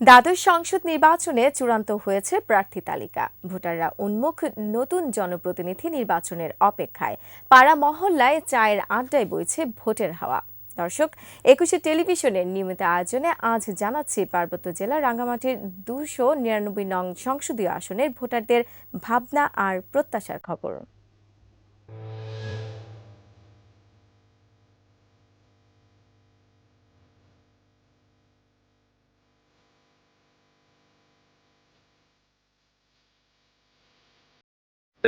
দ্বাদশ সংসদ নির্বাচনে চূড়ান্ত হয়েছে প্রার্থী তালিকা। ভোটাররা উন্মুখ নতুন জনপ্রতিনিধি নির্বাচনের অপেক্ষায়। পাড়া মহল্লায় চায়ের আড্ডায় বইছে ভোটের হাওয়া। দর্শক, একুশে টেলিভিশনের নিয়মিত আয়োজনে আজ জানাচ্ছি পার্বত্য জেলা রাঙ্গামাটির দুশো নিরানব্বই নং সংসদীয় আসনের ভোটারদের ভাবনা আর প্রত্যাশার খবর।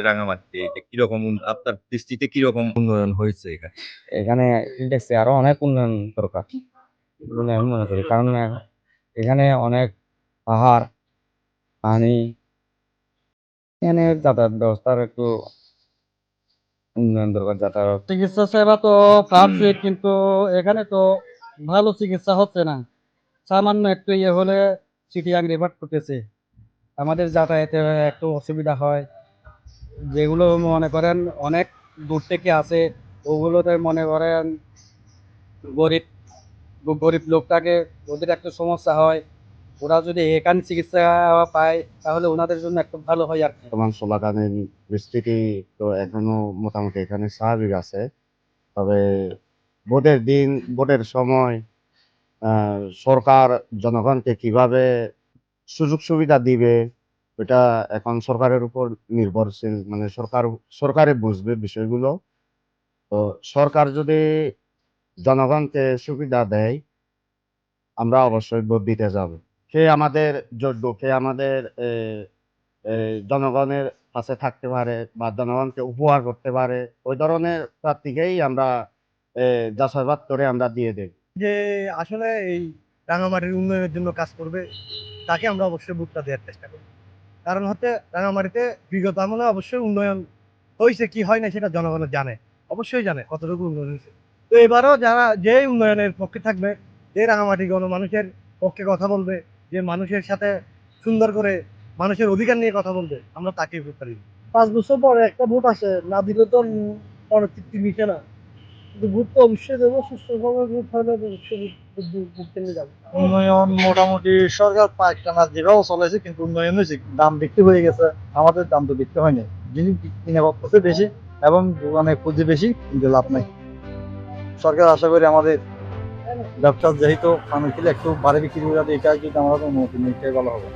রাঙামাটি কীরকম আপনার দৃষ্টিতে কীরকম উন্নয়ন হয়েছে এখানে? এখানে ইন্ডেক্সে আরও অনেক উন্নয়ন দরকার। বলে আমি মনে করি কারণ এখানে অনেক পাহাড় পানি এখানে যাতায়াত ব্যবস্থার একটু উন্নয়ন দরকার যাতায়াত। চিকিৎসা সেবা তো পাচ্ছি কিন্তু এখানে তো ভালো চিকিৎসা হচ্ছে না। সামান্য একটু ইয়ে হলে চিটিয়াং রেফার করতেছে আমাদের যাতায়াতে একটু অসুবিধা হয়। যেগুলো মনে করেন অনেক দূর থেকে আসে, ওগুলোতে মনে করেন গরিব গরিব লোকটাকে ওদের একটু সমস্যা হয়। ওরা যদি এখানে চিকিৎসা পায়, তাহলে ওনাদের জন্য একটু ভালো হয় আর বর্তমান চলাকালীন পরিস্থিতি তো এখনও মোটামুটি এখানে স্বাভাবিক আছে। তবে ভোটের দিন, ভোটের সময় সরকার জনগণকে কীভাবে সুযোগ সুবিধা দিবে এটা এখন সরকারের উপর নির্ভরশীল মানে সরকার, সরকারে বুঝবে বিষয়গুলো। তো সরকার যদি জনগণকে সুবিধা দেয়, আমরা অবশ্যই ভোট দিতে যাব। সে আমাদের যোগ্য সে আমাদের জনগণের পাশে থাকতে পারে বা জনগণকে উপহার করতে পারে, ওই ধরনের প্রার্থীকেই আমরা যাচাইবাদ করে আমরা দিয়ে দেই যে আসলে এই রাঙামাটির উন্নয়নের জন্য কাজ করবে, তাকে আমরা অবশ্যই ভোটটা দেওয়ার চেষ্টা করি কারণ হচ্ছে রাঙামাটিতে বিগত আমলে অবশ্যই উন্নয়ন হয়েছে কি হয় না সেটা জনগণ জানে, অবশ্যই জানে কতটুকু উন্নয়ন হয়েছে তো এবারও যারা যে উন্নয়নের পক্ষে থাকবে যে রাঙামাটি গণমানুষের পক্ষে কথা বলবে, যে মানুষের সাথে সুন্দর করে মানুষের অধিকার নিয়ে কথা বলবে, আমরা ভোট করি পাঁচ বছর পরে একটা ভোট আসে, না দিলে তো অনেক তৃপ্তি মিশে না। ভোট অবশ্যই দেবো, সুস্থভাবে ভোট হলে উন্নয়ন মোটামুটি সরকার পাঁচ টানা যেভাবে চলেছে, কিন্তু উন্নয়ন হয়েছে, দাম বিক্রি হয়ে গেছে, আমাদের দাম তো বিক্রি হয় না জিনিস কিনে বেশি এবং দোকানে পুঁজি বেশি, কিন্তু লাভ নাই। সরকার আশা করি আমাদের ব্যবসা যেহেতু মানুষ একটু বাড়ি বিক্রি করে এটা যদি আমাদের অনুমতি এটাই ভালো হবে।